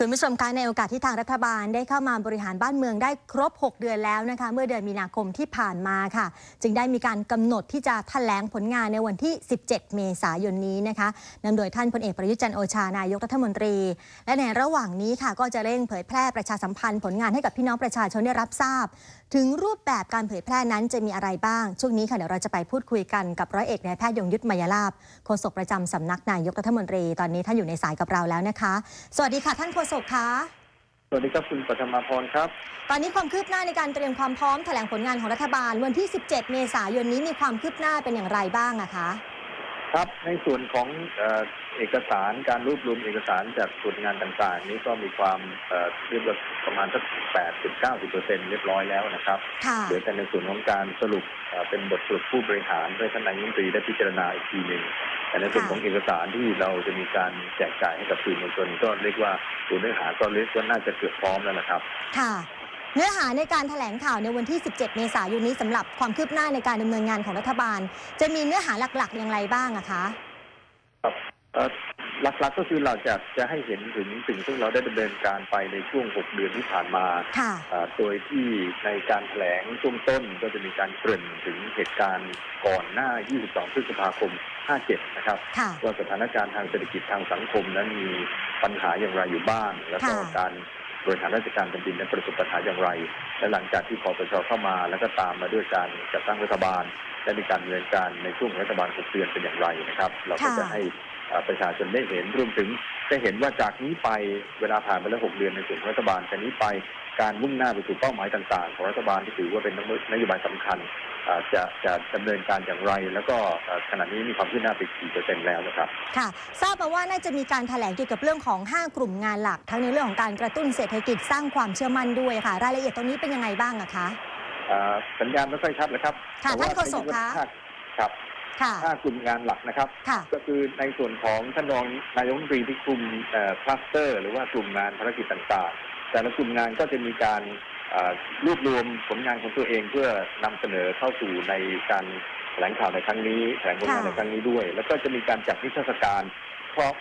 คุณผู้ชมคะในโอกาสที่ทางรัฐบาลได้เข้ามาบริหารบ้านเมืองได้ครบ 6 เดือนแล้วนะคะเมื่อเดือนมีนาคมที่ผ่านมาค่ะ จึงได้มีการกำหนดที่จะแถลงผลงานในวันที่ 17 เมษายนนี้นะคะนำโดยท่านพลเอกประยุจันทร์โอชานายกรัฐมนตรี และในระหว่างนี้ค่ะ ก็จะเร่งเผยแพร่ประชาสัมพันธ์ผลงานให้กับพี่น้องประชาชนได้รับทราบ ถึงรูปแบบการเผยแพร่นั้นจะมีอะไรบ้าง ช่วงนี้ค่ะเดี๋ยวเราจะไปพูดคุยกันกับร้อยเอกนายแพทย์ยงยุทธมยลาภโฆษกประจำสำนักนายกรัฐมนตรี ตอนนี้ท่านอยู่ในสายกับเราแล้วนะคะ สวัสดีค่ะท่านโฆษกคะสวัสดีครับคุณปฐมาพรครับ ตอนนี้ความคืบหน้าในการเตรียมความพร้อมแถลงผลงานของรัฐบาล วันที่ 17 เมษายนนี้มีความคืบหน้าเป็นอย่างไรบ้างอะคะ ครับในส่วนของเอ่อเอกสารการรวบรวมเอกสารจากส่วนงานต่างๆ นี้ก็มีความเอ่อเรียกว่าประมาณสัก80 90เปอร์เซ็นต์เรียบร้อยแล้วนะครับค่ะเหลือแต่ในส่วนของการสรุปเอ่อเป็นบทสรุปผู้บริหารให้ท่านนายกรัฐมนตรีได้พิจารณาอีกทีหนึ่ง แต่ในส่วนของเอกสารที่เราจะมีการแจกจ่ายให้กับสื่อมวลชนก็เรียกว่าตัวเนื้อหาก็เรียกว่าน่าจะเกือบพร้อมแล้วนะครับ ค่ะ เนื้อหาในการแถลงข่าวในวันที่ 17 เมษายนนี้สำหรับความคืบหน้าในการดำเนินงานของรัฐบาล จะมีเนื้อหาหลักๆ อย่างไรบ้างอะคะ ครับเอ่อหลักๆก็คือเราจะจะให้เห็นถึงสิ่งที่เราได้ดำเนินการไปในช่วง 6 เดือนที่ผ่านมาค่ะอ่าโดยที่ในการแถลงช่วงต้นก็จะมีการเกริ่นถึงเหตุการณ์ก่อนหน้า 22 พฤษภาคม 57 นะครับค่ะ ว่าสถานการณ์ทางเศรษฐกิจทางสังคมนั้นมีปัญหาอย่างไรอยู่บ้าง แล้วก็ค่ะ การบริหารราชการแผ่นดินนั้นประสบปัญหาอย่างไร และหลังจากที่คอปชเข้ามา แล้วก็ตามมาด้วยการจัดตั้งรัฐบาลและมีการดำเนินการในช่วงรัฐบาล6เดือนเป็นอย่างไรนะครับ เราก็จะให้อ่าประชาชนได้เห็นรวมถึงได้เห็นว่าจากนี้ไปเวลาผ่านไปแล้ว6เดือนในส่วนของรัฐบาลจากนี้ไปการมุ่งหน้าไปสู่เป้าหมายต่างๆ ของรัฐบาลที่ถือว่าเป็นนโยบายสำคัญอ่า จะจะดำเนินการอย่างไร แล้วก็อ่าขณะนี้มีความคืบหน้าไปกี่เปอร์เซ็นต์แล้วนะครับ ค่ะ ทราบมาว่าน่าจะมีการแถลงเกี่ยวกับเรื่องของ 5 กลุ่มงานหลัก ทั้งในเรื่องของการกระตุ้นเศรษฐกิจสร้างความเชื่อมั่นด้วยค่ะ รายละเอียดตรงนี้เป็นยังไงบ้างอะคะอ่าสัญญาณไม่ค่อยชัดเลยครับค่ะแต่ว่ท่านโฆษกคะห้าครับค่ะห้ากลุ่มงานหลักนะครับค่ะก็คือในส่วนของท่านรองนายกรัฐมนตรีที่กลุ่มคลัสเตอร์ หรือว่ากลุ่มงานภารกิจต่างๆ แต่ละกลุ่มงานก็จะมีการเอ่อ รวบรวมผลงานของตัวเองเพื่อนำเสนอเข้าสู่ในการแถลงข่าวในครั้งนี้แถลงผลงานค่ะในครั้งนี้ด้วย แล้วก็จะมีการจัดนิทรรศการเพราะ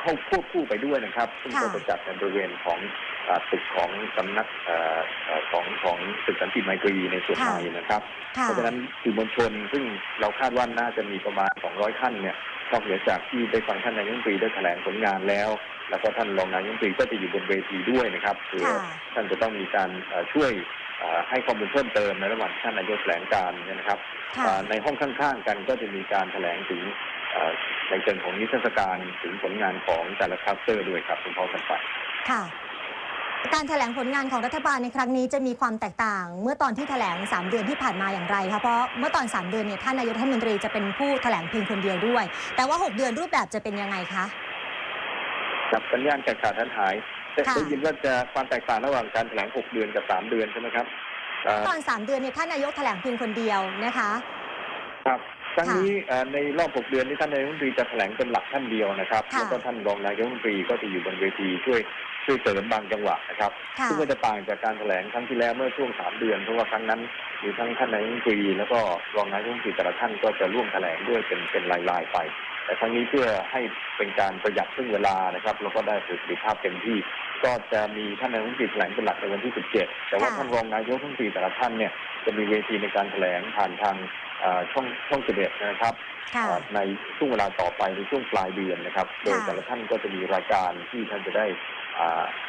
เข้าควบคู่ไปด้วยนะครับ ซึ่งค่ะก็จะจัดในบริเวณของอ่าตึกของสำนักเอ่อเอ่อของของตึกสันติไมตรีในส่วนในนะครับค่ะเพราะฉะนั้นสื่อมวลชนซึ่งเราคาดว่าน่าจะมีประมาณ 200 ท่านเนี่ย นอกเหนือจากที่ได้ฟังท่านนายกรัฐมนตรีได้แถลงผลงานแล้ว แล้วก็ท่านรองนายกรัฐมนตรีก็จะอยู่บนเวทีด้วยนะครับเพื่อค่ะท่านจะต้องมีการเอ่อช่วยเอ่อให้ข้อมูลเพิ่มเติมในระหว่างที่ท่านนายกแถลงการเนี่ยนะครับค่ะเอ่อในห้องข้างๆ กันก็จะมีการแถลงถึงเอ่อในเชิงของนิทรรศการถึงผลงานของแต่ละคลัสเตอร์ด้วยครับคุณพ่อกันไปค่ะ การแถลงผลงานของรัฐบาลในครั้งนี้จะมีความแตกต่าง เมื่อตอนที่แถลง 3 เดือนที่ผ่านมาอย่างไรคะเพราะเมื่อตอน 3 เดือนเนี่ยท่านนายกรัฐมนตรีจะเป็นผู้แถลงเพียงคนเดียวด้วย แต่ว่า 6 เดือนรูปแบบจะเป็นยังไงคะครับสัญญาณแตกขาดทันหายได้ค่ะได้ยินว่าจะความแตกต่างระหว่างการแถลง 6 เดือนกับ 3 เดือนใช่ไหมครับเอ่อตอน 3 เดือนเนี่ยท่านนายกแถลงเพียงคนเดียวนะคะครับครั้งนี้เอ่อในรอบ 6 เดือนที่ท่านนายกรัฐมนตรีจะแถลงเป็นหลักท่านเดียวนะครับค่ะแล้วก็ท่านรองนายกรัฐมนตรีก็จะอยู่บนเวทีช่วย ช่วยเสริมบางจังหวะนะครับ ค่ะซึ่งก็จะต่างจากการแถลงครั้งที่แล้วเมื่อช่วง3เดือน เพราะว่าครั้งนั้นมีทั้งท่านนายกรัฐมนตรีแล้วก็รองนายกรัฐมนตรีแต่ละท่านก็จะร่วมแถลงด้วยเป็นเป็นลายๆไป แต่ครั้งนี้เพื่อให้เป็นการประหยัดซึ่งเวลานะครับแล้วก็ได้ประสิทธิภาพเต็มที่ ก็จะมีท่านนายกรัฐมนตรีแถลงเป็นหลักในวันที่ 17 แต่ว่าค่ะ ท่านรองนายกรัฐมนตรีแต่ละท่านเนี่ยจะมีเวทีในการแถลงผ่านทางเอ่อช่องช่องเสด็จนะครับ ค่ะเอ่อในช่วงเวลาต่อไปในช่วงปลายเดือนนะครับ โดยค่ะแต่ละท่านก็จะมีรายการที่ท่านจะได้อ่า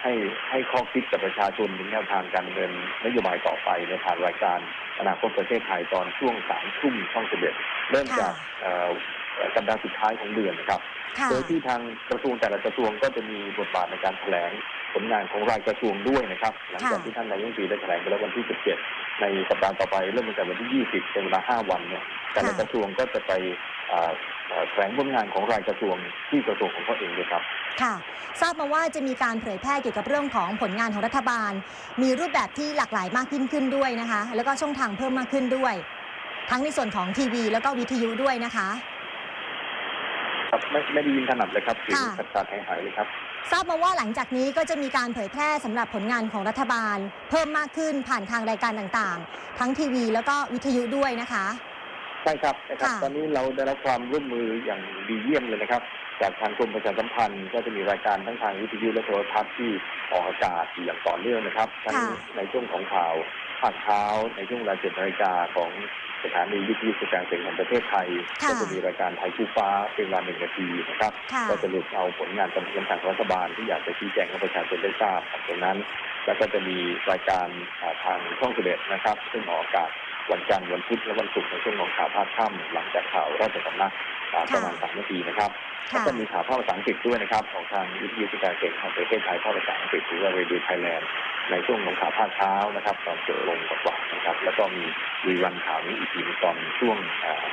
ให้ให้ข้อคิดกับประชาชนถึงแนวทางการดำเนินนโยบายต่อไปในผ่านรายการอนาคตประเทศไทยตอนช่วงสามทุ่มช่องเสด็จเริ่มจากเอ่อเอ่อสัปดาห์สุดท้ายของเดือนนะครับค่ะโดยที่ทางกระทรวงแต่ละกระทรวงก็จะมีบทบาทในการแถลงผลงานของรายกระทรวงด้วยนะครับ หลังจากค่ะที่ท่านนายกรัฐมนตรีได้แถลงไปแล้ววันที่ 17 ในสัปดาห์ต่อไปเริ่มตั้งแต่วันที่ 20 เป็นเวลา 5 วันเนี่ยแต่ละกระทรวงก็จะไปอ่าอ่า แถลงผลงานของรายกระทรวงที่กระทรวงของเขาเองด้วยครับ ค่ะ ทราบมาว่าจะมีการเผยแพร่เกี่ยวกับเรื่องของผลงานของรัฐบาล มีรูปแบบที่หลากหลายมากยิ่งขึ้นด้วยนะคะ แล้วก็ช่องทางเพิ่มมากขึ้นด้วย ทั้งในส่วนของทีวี แล้วก็วิทยุด้วยนะคะครับไม่ไม่ได้ยินถนัดเลยครับเสียงค่ะขาดขาดหายหายเลยครับ ทราบมาว่าหลังจากนี้ก็จะมีการเผยแพร่สำหรับผลงานของรัฐบาล เพิ่มมากขึ้นผ่านทางรายการต่างๆ ทั้งทีวี แล้วก็วิทยุด้วยนะคะ ใช่ครับนะครับ ค่ะ ตอนนี้เราได้รับความร่วมมืออย่างดีเยี่ยมเลยนะครับ จากทางกรมประชาสัมพันธ์ก็จะมีรายการทั้งทางวิทยุและโทรทัศน์ที่ออกอากาศอยู่อย่างต่อเนื่องนะครับทั้งค่ะ ในช่วงของข่าวภาคเช้า ในช่วงเวลาเจ็ดนาฬิกาของสถานีวิทยุกระจายเสียงแห่งประเทศไทยค่ะ ก็จะมีรายการไทยคู่ฟ้าเป็นเวลาหนึ่งนาทีนะครับ ค่ะ ก็จะหลุดเอาผลงานการทำงานของรัฐบาลที่อยากจะชี้แจงให้ประชาชนได้ทราบจากตรงนั้น แล้วก็จะมีรายการอ่าทางช่องสิบเอ็ดนะครับ ซึ่งออกอากาศ วันจันทร์วันพุธและวันศุกร์ในช่วงของข่าวภาคค่ำหลังจากข่าวราชสำนักอ่าประมาณสามนาทีนะครับแล้วค่ะก็มีข่าวภาคภาษาอังกฤษด้วยนะครับ ของทางวิทยุกระจายเสียงแห่งประเทศไทยภาคภาษาอังกฤษหรือว่า Radio Thailand ในช่วงของข่าวภาคเช้านะครับ ตอนเจ็ดโมงกว่าๆนะครับ แล้วก็มีรีรันข่าวนี้อีกทีหนึ่งตอนช่วงอ่า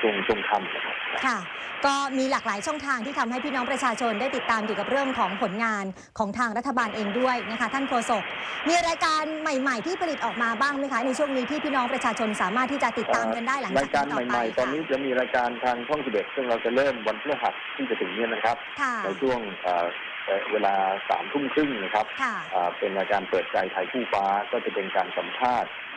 ช่วงช่วงค่ำนะครับค่ะ ก็มีหลากหลายช่องทางที่ทำให้พี่น้องประชาชนได้ติดตามเกี่ยวกับเรื่องของผลงานของทางรัฐบาลเองด้วยนะคะท่านโฆษกมีรายการใหม่ ๆ ที่ผลิตออกมาบ้างไหมคะในช่วงนี้ที่พี่น้องประชาชนสามารถที่จะติดตามกันได้หลังจากรายการนี้ต่อใหไปม่ๆตอนนี้จะมีรายการทางช่องสิบเอ็ดซึ่งเราจะเริ่มวันพฤหัสที่จะถึงเนี้นะครับค่ะในช่วงเอ่อเอ่อเวลาสามทุ่มครึ่งนะครับค่ะอ่าเป็นรายการเปิดใจไทยคู่ฟ้าก็จะเป็นการสัมภาษณ์อ่า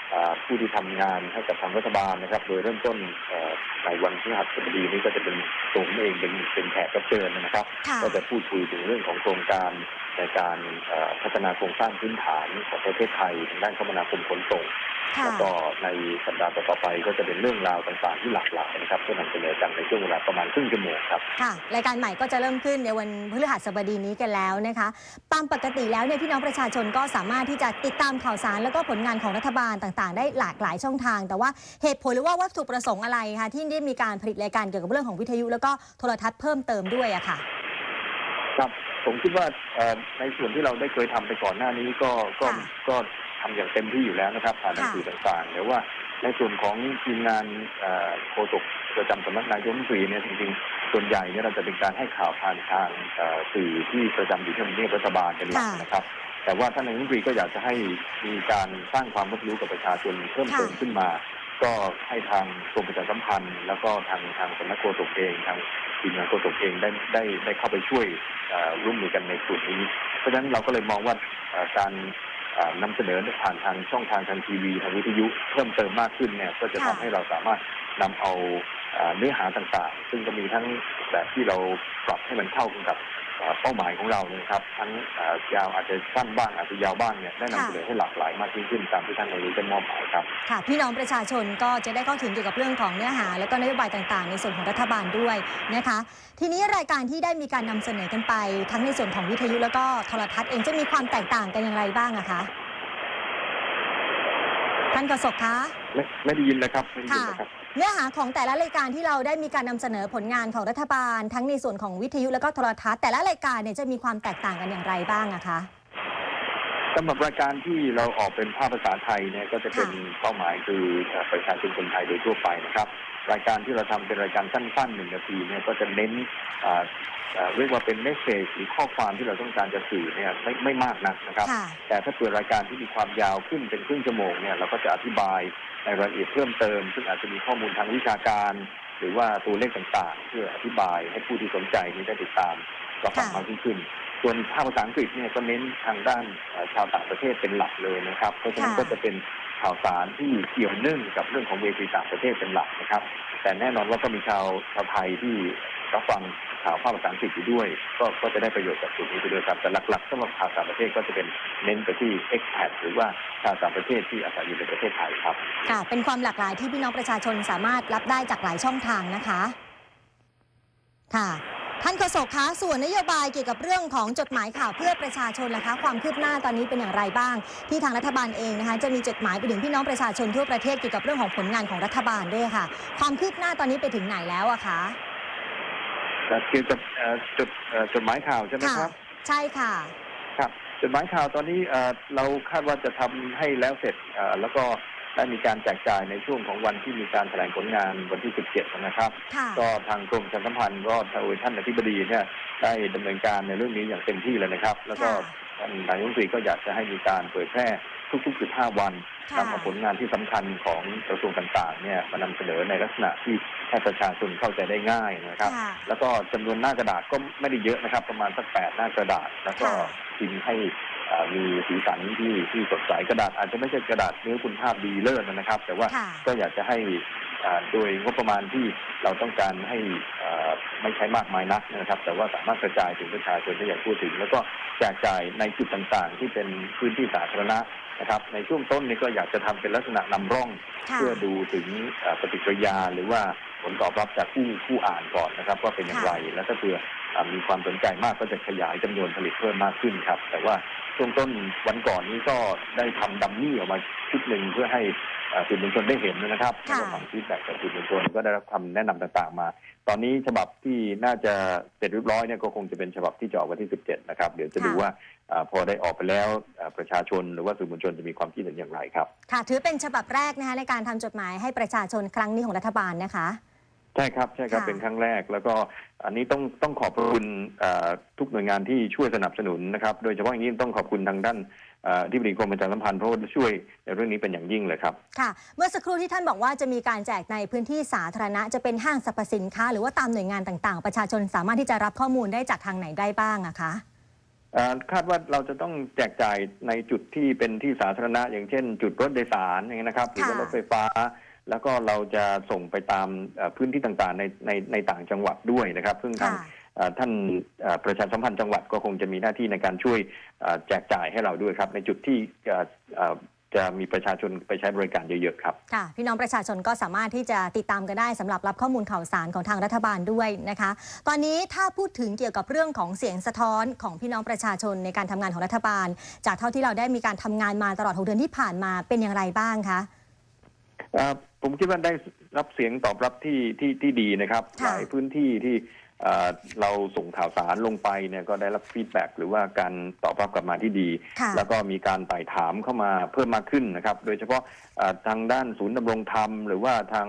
ผู้ที่ทำงานให้กับทางรัฐบาลนะครับ โดยเริ่มต้นเอ่อในวันพฤหัสบดีนี้ก็จะเป็นตัวผมเองเป็นเป็นแขกรับเชิญนะครับค่ะก็จะพูดคุยถึงเรื่องของโครงการในการเอ่อพัฒนาโครงสร้างพื้นฐานของประเทศไทยทางด้านคมนาคมขนส่งค่ะ แล้วก็ในสัปดาห์ต่อๆไปก็จะเป็นเรื่องราวต่างๆที่หลากหลายนะครับที่นำเสนอกันในช่วงเวลาประมาณครึ่งชั่วโมงครับค่ะรายการใหม่ก็จะเริ่มขึ้นในวันพฤหัสบดีนี้กันแล้วนะคะ ตามปกติแล้วเนี่ยพี่น้องประชาชนก็สามารถที่จะติดตามข่าวสาร แล้วก็ผลงานของรัฐบาลต่างๆ ได้หลากหลายช่องทาง แต่ว่าเหตุผลหรือว่าวัตถุประสงค์อะไรคะที่ได้มีการผลิตรายการเกี่ยวกับเรื่องของวิทยุ แล้วก็โทรทัศน์เพิ่มเติมด้วยอะค่ะครับผมคิดว่าเอ่อในส่วนที่เราได้เคยทำไปก่อนหน้านี้ก็ก็ค่ะก็ ทำอย่างเต็มที่อยู่แล้วนะครับ ผ่านหนังสือต่างๆแต่ว่าในส่วนของทีมงานเอ่อโฆษกประจำสำนักนายกรัฐมนตรีเนี่ยจริงๆ ส่วนใหญ่เนี่ยเราจะเป็นการให้ข่าวผ่านทางเอ่อสื่อที่ประจำอยู่ที่ทำเนียบรัฐบาลเป็นหลักค่ะนะครับ แต่ว่าท่านนายกรัฐมนตรีก็อยากจะให้มีการสร้างความรับรู้กับประชาชนเพิ่มเติมค่ะขึ้นมา ก็ให้ทางกรมประชาสัมพันธ์ แล้วก็ทางทางสำนักโฆษกเองทางทีมงานโฆษกเองได้ได้ได้เข้าไปช่วยเอ่อร่วมมือกันในส่วนนี้ เพราะฉะนั้นเราก็เลยมองว่าเอ่อการเอ่อ นำเสนอผ่านทางช่องทางทางทีวีทางวิทยุเพิ่มเติมมากขึ้นเนี่ยก็จะทำค่ะให้เราสามารถนำเอาเอ่อเนื้อหาต่างๆ ซึ่งก็มีทั้งแบบที่เราปรับให้มันเข้ากันกับ เอ่อเป้าหมายของเราเนี่ยนะครับ ทั้งเอ่อยาวอาจจะสั้นบ้างอาจจะยาวบ้างเนี่ยได้นำเสนอให้หลากหลายมากยิ่งขึ้นตามที่ท่านนายกได้มอบหมายครับค่ะพี่น้องประชาชนก็จะได้เข้าถึงเกี่ยวกับเรื่องของเนื้อหา แล้วก็นโยบายต่างๆ ในส่วนของรัฐบาลด้วยนะคะ ทีนี้รายการที่ได้มีการนำเสนอกันไป ทั้งในส่วนของวิทยุแล้วก็โทรทัศน์เองจะมีความแตกต่างกันอย่างไรบ้างอะคะท่านกษกคะ ไม่ไม่ได้ยินนะครับไม่ได้ยินนะครับ เนื้อหาของแต่ละรายการที่เราได้มีการนำเสนอผลงานของรัฐบาล ทั้งในส่วนของวิทยุและก็โทรทัศน์แต่ละรายการเนี่ยจะมีความแตกต่างกันอย่างไรบ้างอะคะ สำหรับรายการที่เราออกเป็นภาพภาษาไทยเนี่ยก็จะเป็นค่ะเป้าหมายคือเอ่อประชาชนคนไทยโดยทั่วไปนะครับ รายการที่เราทำเป็นรายการสั้นๆหนึ่งนาทีเนี่ยก็จะเน้นอ่าเอ่อเรียกว่าเป็นเมสเซจหรือข้อความที่เราต้องการจะสื่อเนี่ยไม่ไม่มากนักนะครับค่ะแต่ถ้าเปิดรายการที่มีความยาวขึ้นเป็นครึ่งชั่วโมงเนี่ยเราก็จะอธิบายในรายละเอียดเพิ่มเติม ซึ่งอาจจะมีข้อมูลทางวิชาการ หรือว่าตัวเลขต่างๆ เพื่ออธิบายให้ผู้ที่สนใจนี้ได้ติดตามรับฟังค่ะมากยิ่งขึ้น ส่วนภาคภาษาอังกฤษเนี่ยก็เน้นทางด้านเอ่อชาวต่างประเทศเป็นหลักเลยนะครับ เพราะฉะนั้นค่ะก็จะเป็นข่าวสารที่เกี่ยวเนื่องกับเรื่องของเวทีต่างประเทศเป็นหลักนะครับ แต่แน่นอนว่าก็มีชาวชาวไทยที่รับฟังข่าวภาคภาษาอังกฤษอยู่ด้วย ก็ก็จะได้ประโยชน์จากส่วนนี้ไปด้วยครับ แต่หลักๆสำหรับข่าวต่างประเทศก็จะเป็นเน้นไปที่ expat หรือว่าชาวต่างประเทศที่อาศัยอยู่ในประเทศไทยครับ ค่ะ เป็นความหลากหลายที่พี่น้องประชาชนสามารถรับได้จากหลายช่องทางนะคะ ค่ะ ท่านโฆษกคะส่วนนโยบายเกี่ยวกับเรื่องของจดหมายข่าวเพื่อประชาชนล่ะคะ ความคืบหน้าตอนนี้เป็นอย่างไรบ้าง ที่ทางรัฐบาลเองนะคะ จะมีจดหมายไปถึงพี่น้องประชาชนทั่วประเทศเกี่ยวกับเรื่องของผลงานของรัฐบาลด้วยค่ะ ความคืบหน้าตอนนี้ไปถึงไหนแล้วอะคะแต่เกี่ยวกับเอ่อจดเอ่อจดหมายข่าวใช่ไหมค่ะครับ ใช่ค่ะครับจดหมายข่าวตอนนี้เอ่อเราคาดว่าจะทำให้แล้วเสร็จเอ่อแล้วก็ ได้มีการแจกจ่ายในช่วงของวันที่มีการแถลงผลงานวันที่ 17 นะครับค่ะก็ทางกรมประชาสัมพันธ์ก็โดยท่านอธิบดีเนี่ยได้ดำเนินการในเรื่องนี้อย่างเต็มที่เลยนะครับ แล้วก็ค่ะท่านนายกรัฐมนตรีก็อยากจะให้มีการเผยแพร่ทุกๆ 15 วันค่ะนำเอาผลงานที่สำคัญของกระทรวงต่างๆเนี่ยมานำเสนอในลักษณะที่ให้ประชาชนเข้าใจได้ง่ายนะครับค่ะแล้วก็จำนวนหน้ากระดาษก็ไม่ได้เยอะนะครับ ประมาณสักแปดหน้ากระดาษ แล้วก็ค่ะพิมพ์ให้อ่า มีสีสันที่ที่สดใสกระดาษอาจจะไม่ใช่กระดาษเนื้อคุณภาพดีเลิศนะครับ แต่ว่าค่ะก็อยากจะให้อ่า โดยงบประมาณที่เราต้องการให้อ่าไม่ใช้มากมายนักนะครับ แต่ว่าสามารถกระจายถึงประชาชนที่อยากพูดถึง แล้วก็แจกจ่ายในจุดต่างๆ ที่เป็นพื้นที่สาธารณะนะครับในช่วงต้นนี้ก็อยากจะทำเป็นลักษณะนำร่องค่ะเพื่อดูถึงเอ่อปฏิกิริยาหรือว่าผลตอบรับจากผู้ผู้อ่านก่อนนะครับ ว่าเป็นอย่างไร แล้วถ้าเผื่ออ่ามีความสนใจมากก็จะขยายจำนวนผลิตเพิ่มมากขึ้นครับ แต่ว่าช่วงต้นวันก่อนนี้ก็ได้ทำดัมมี่ออกมาชุดหนึ่งเพื่อให้อ่า สื่อมวลชนได้เห็นนะครับค่ะแล้วก็ฟังฟีดแบ็กจากสื่อมวลชนก็ได้รับคำแนะนำต่างๆมา ตอนนี้ฉบับที่น่าจะเสร็จเรียบร้อยเนี่ยก็คงจะเป็นฉบับที่จะออกวันที่ 17 นะครับ เดี๋ยวจะดูว่าอาพอได้ออกไปแล้วอ่าประชาชนหรือว่าสื่อมวลชนจะมีความคิดเห็นอย่างไรครับ ค่ะถือเป็นฉบับแรกนะคะในการทำจดหมายให้ประชาชนครั้งนี้ของรัฐบาลนะคะใช่ครับใช่ครับค่ะเป็นครั้งแรก แล้วก็อันนี้ต้องต้องขอบพระคุณเอ่อทุกหน่วยงานที่ช่วยสนับสนุนนะครับ โดยเฉพาะอย่างยิ่งต้องขอบคุณทางด้านเอ่อ ที่บดีกรมประชาสัมพันธ์เพราะว่าช่วยในเรื่องนี้เป็นอย่างยิ่งเลยครับ ค่ะ เมื่อสักครู่ที่ท่านบอกว่าจะมีการแจกในพื้นที่สาธารณะ จะเป็นห้างสรรพสินค้า หรือว่าตามหน่วยงานต่างๆ ประชาชนสามารถที่จะรับข้อมูลได้จากทางไหนได้บ้างอะคะเอ่อคาดว่าเราจะต้องแจกจ่ายในจุดที่เป็นที่สาธารณะ อย่างเช่น จุดรถโดยสารอย่างเงี้ยนะครับหรือว่าค่ะรถไฟฟ้า แล้วก็เราจะส่งไปตามเอ่อพื้นที่ต่างๆในในในต่างจังหวัดด้วยนะครับ ซึ่งทาง ค่ะเอ่อ ท่านเอ่อประชาสัมพันธ์จังหวัดก็คงจะมีหน้าที่ในการช่วยเอ่อแจกจ่ายให้เราด้วยครับ ในจุดที่เอ่อเอ่อจะมีประชาชนไปใช้บริการเยอะๆครับค่ะพี่น้องประชาชนก็สามารถที่จะติดตามกันได้สำหรับรับข้อมูลข่าวสารของทางรัฐบาลด้วยนะคะ ตอนนี้ถ้าพูดถึงเกี่ยวกับเรื่องของเสียงสะท้อนของพี่น้องประชาชนในการทำงานของรัฐบาล จากเท่าที่เราได้มีการทำงานมาตลอด6เดือนที่ผ่านมาเป็นอย่างไรบ้างคะเอ่อผมคิดว่าได้รับเสียงตอบรับที่ที่ที่ดีนะครับค่ะหลายพื้นที่ที่ เอ่อเราส่งข่าวสารลงไปเนี่ยก็ได้รับฟีดแบ็กหรือว่าการตอบรับกลับมาที่ดีค่ะแล้วก็มีการไต่ถามเข้ามาเพิ่มมากขึ้นนะครับ โดยเฉพาะเอ่อทางด้านศูนย์ดำรงธรรม หรือว่าทาง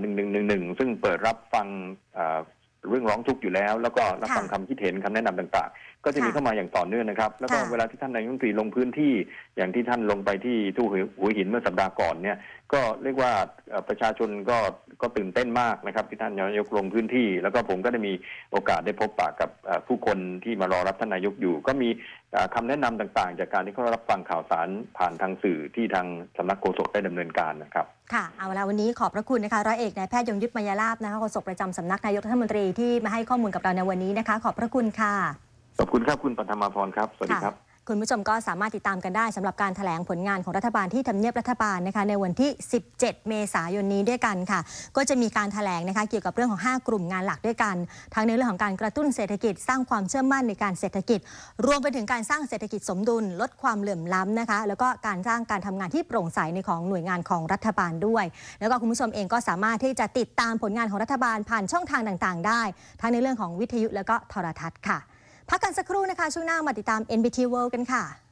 หนึ่งหนึ่งหนึ่งหนึ่งซึ่งเปิดรับฟังเอ่อเรื่องร้องทุกข์อยู่แล้ว แล้วก็รับฟังคำคิดเห็นคำแนะนำต่างๆก็จะมีค่ะเข้ามาอย่างต่อเนื่องนะครับ แล้วก็ค่ะเวลาที่ท่านนายกรัฐมนตรีลงพื้นที่อย่างที่ท่านลงไปที่ทุ่งหัวหินเมื่อสัปดาห์ก่อนเนี่ยก็เรียกว่าเอ่อประชาชนก็ก็ตื่นเต้นมากนะครับ ที่ท่านนายกลงพื้นที่ แล้วก็ผมก็ได้มีโอกาสได้พบปะกับเอ่อผู้คนที่มารอรับท่านนายกอยู่ ก็มีเอ่อคำแนะนำต่างๆ จากการที่เขารับฟังข่าวสารผ่านทางสื่อที่ทางสำนักโฆษกได้ดำเนินการนะครับค่ะเอาละวันนี้ขอบพระคุณนะคะร้อยเอกนายแพทย์ยงยุทธมยาลาภนะคะโฆษกประจำสำนักนายกรัฐมนตรีที่มาให้ข้อมูลกับเราในวันนี้นะคะ ขอบพระคุณค่ะ ขอบคุณครับคุณปัทมาพรครับ สวัสดีครับ คุณผู้ชมก็สามารถติดตามกันได้สำหรับการถแถลงผลงานของรัฐบาลที่ทำเนียบรัฐบาลนะคะในวันที่ 17 เมษายนนี้ด้วยกันค่ะ ก็จะมีการถแถลงนะคะเกี่ยวกับเรื่องของ 5 กลุ่มงานหลักด้วยกัน ทั้งในเรื่องของการกระตุ้นเศรษฐกิจสร้างความเชื่อมั่นในการเศรษฐกิจ รวมไปถึงการสร้างเศรษฐกิจสมดุล ลดความเหลื่อมล้ำนะคะ แล้วก็การสร้างการทำงานที่โปร่งใสในของหน่วยงานของรัฐบาลด้วย แล้วก็คุณผู้ชมเองก็สามารถที่จะติดตามผลงานของรัฐบาลผ่านช่องทางต่าง ๆ ได้ ทั้งในเรื่องของวิทยุแล้วก็โทรทัศน์ค่ะ พักกันสักครู่นะคะ ช่วงหน้ามาติดตาม NBT World กันค่ะ